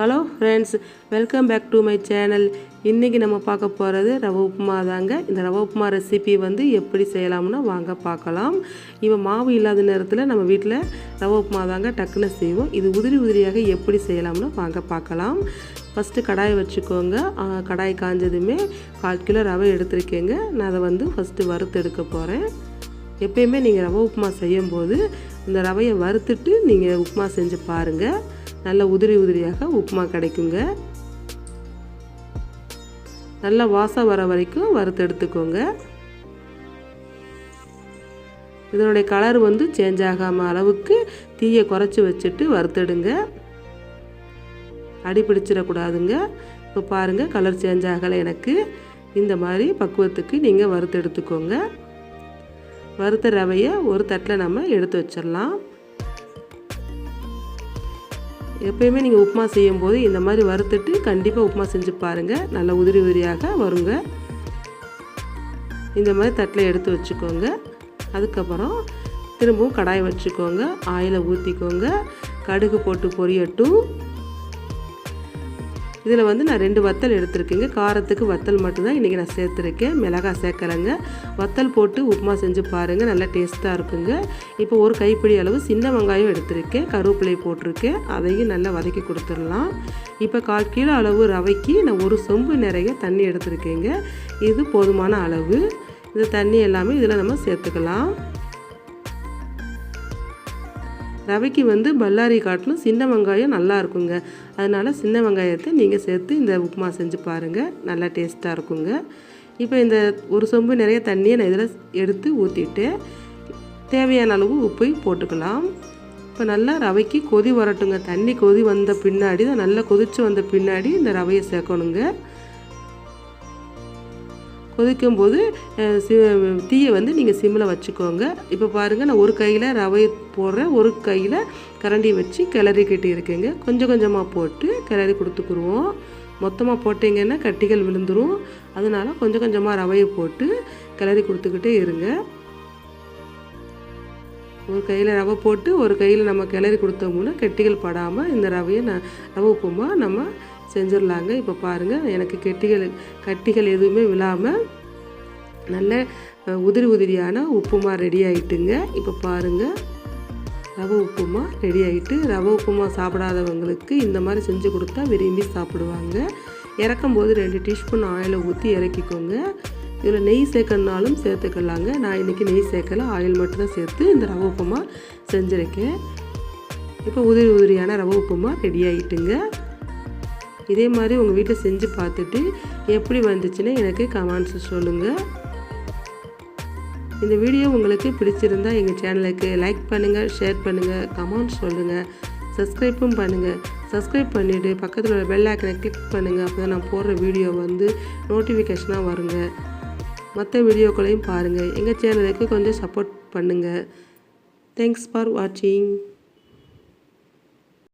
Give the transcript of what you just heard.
Hello friends welcome back to my channel இன்றைக்கி நம்ம பார்க்க போகிறது ரவை உப்புமா தாங்க. இந்த ரவை உப்புமா ரெசிபி வந்து எப்படி செய்யலாம்னு வாங்க பார்க்கலாம். இப்போ மாவு இல்லாத நேரத்தில் நம்ம வீட்டில் ரவை உப்புமா தாங்க டக்குன்னு செய்வோம். இது உதிரி உதிரியாக எப்படி செய்யலாம்னு வாங்க பார்க்கலாம். ஃபஸ்ட்டு கடாய் வச்சுக்கோங்க. கடாய் காஞ்சதுமே கால் கிலோ ரவை எடுத்திருக்கேங்க. நான் அதை வந்து ஃபஸ்ட்டு வறுத்து எடுக்க போகிறேன் எப்பயுமே நீங்கள் ரவை உப்புமா செய்யும்போது இந்த ரவையை வறுத்துட்டு நீங்கள் உப்புமா செஞ்சு பாருங்கள் நல்ல உதிரி உதிரியாக உப்புமா கிடைக்குங்க. நல்லா வாசம் வர வரைக்கும் வறுத்து எடுத்துக்கோங்க. இதனுடைய கலர் வந்து சேஞ்ச் ஆகாமல் அளவுக்கு தீயை குறைச்சி வச்சுட்டு வறுத்தெடுங்க. அடி பிடிச்சிடக்கூடாதுங்க. இப்போ பாருங்கள் கலர் சேஞ்ச் ஆகலை எனக்கு. இந்த மாதிரி பக்குவத்துக்கு நீங்கள் வறுத்து எடுத்துக்கோங்க. வறுத்த ரவையை ஒரு தட்டில் நம்ம எடுத்து வச்சிடலாம். எப்பயுமே நீங்கள் உப்புமா செய்யும்போது இந்த மாதிரி வறுத்துட்டு கண்டிப்பாக உப்புமா செஞ்சு பாருங்கள் நல்ல உதிரி உதிரியாக வருங்க. இந்த மாதிரி தட்டில் எடுத்து வச்சுக்கோங்க. அதுக்கப்புறம் திரும்பவும் கடாய் வச்சுக்கோங்க. ஆயிலை ஊற்றிக்கோங்க கடுகு போட்டு பொரியட்டும். இதில் வந்து நான் ரெண்டு வத்தல் எடுத்திருக்கேங்க. காரத்துக்கு வத்தல் மட்டும்தான் இன்றைக்கி நான் சேர்த்துருக்கேன். மிளகாய் சேர்க்குறேங்க. வத்தல் போட்டு உப்புமா செஞ்சு பாருங்கள் நல்லா டேஸ்ட்டாக இருக்குங்க. இப்போ ஒரு கைப்பிடி அளவு சின்ன வெங்காயம் எடுத்திருக்கேன். கருவேப்பிலை போட்டிருக்கேன். அதையும் நல்லா வதக்கி கொடுத்துடலாம். இப்போ கால் கிலோ அளவு ரவைக்கு நான் ஒரு சொம்பு நிறைய தண்ணி எடுத்திருக்கேங்க. இது போதுமான அளவு. இந்த தண்ணி எல்லாமே இதில் நம்ம சேர்த்துக்கலாம். ரவைக்கு வந்து பல்லாரி காட்டிலும் சின்ன வெங்காயம் நல்லா இருக்குங்க. அதனால் சின்ன வெங்காயத்தை நீங்கள் சேர்த்து இந்த உப்புமா செஞ்சு பாருங்கள் நல்லா டேஸ்ட்டாக இருக்குங்க. இப்போ இந்த ஒரு சொம்பு நிறைய தண்ணியை நான் இதில் எடுத்து ஊற்றிட்டு தேவையான அளவு உப்பை போட்டுக்கலாம். இப்போ நல்லா ரவைக்கு கொதி வரட்டுங்க. தண்ணி கொதி வந்த பின்னாடி தான் நல்லா கொதித்து வந்த பின்னாடி இந்த ரவையை சேர்க்கணுங்க. கொதிக்கும் போது சி தீயை வந்து நீங்கள் சிம்மில் வச்சுக்கோங்க. இப்போ பாருங்கள் நான் ஒரு கையில் ரவை போடுறேன். ஒரு கையில் கரண்டி வச்சு கிளறிக்கிட்டு இருக்கேங்க கொஞ்சம் கொஞ்சமாக போட்டு கிளறி கொடுத்துக்குருவோம். மொத்தமாக போட்டிங்கன்னா கட்டிகள் விழுந்துரும். அதனால கொஞ்சம் கொஞ்சமாக ரவையை போட்டு கிளறி கொடுத்துக்கிட்டே இருங்க. ஒரு கையில் ரவை போட்டு ஒரு கையில் நம்ம கிளறி கொடுத்தோம்னா கெட்டிகள் படாமல் இந்த ரவையை நான் ரவை உப்புமா நம்ம செஞ்சிடலாங்க இப்போ பாருங்கள் எனக்கு கெட்டிகள் கட்டிகள் எதுவுமே விழாமல் நல்ல உதிரி உதிரியான உப்புமா ரெடி ஆகிட்டுங்க இப்போ பாருங்கள் ரவை உப்புமா ரெடி ஆகிட்டு ரவை உப்புமா சாப்பிடாதவங்களுக்கு இந்த மாதிரி செஞ்சு கொடுத்தா விரும்பி சாப்பிடுவாங்க. இறக்கும்போது ரெண்டு டீஸ்பூன் ஆயிலை ஊற்றி இறக்கிக்கோங்க. இதில் நெய் சேர்க்கணுனாலும் சேர்த்துக்கலாங்க. நான் இன்றைக்கி நெய் சேர்க்கல ஆயில் மட்டும்தான் சேர்த்து இந்த ரவை உப்புமா செஞ்சுருக்கேன். இப்போ உதிரி உதிரியான ரவை உப்புமா ரெடி ஆகிட்டுங்க இதே மாதிரி உங்கள் வீட்டில் செஞ்சு பார்த்துட்டு எப்படி வந்துச்சுன்னு எனக்கு கமெண்ட்ஸ் சொல்லுங்கள் இந்த வீடியோ உங்களுக்கு பிடிச்சிருந்தா எங்கள் சேனலுக்கு லைக் பண்ணுங்கள் ஷேர் பண்ணுங்கள் கமெண்ட் சொல்லுங்கள் சப்ஸ்கிரைப்பும் பண்ணுங்கள் சப்ஸ்கிரைப் பண்ணிவிட்டு பக்கத்தில் உள்ள பெல் ஐக்கனை கிளிக் பண்ணுங்கள் அப்போ தான் நான் போடுற வீடியோ வந்து நோட்டிஃபிகேஷனாக வருங்க. மற்ற வீடியோக்களையும் பாருங்கள் எங்கள் சேனலுக்கு கொஞ்சம் சப்போர்ட் பண்ணுங்கள் தேங்க்ஸ் ஃபார் வாட்சிங்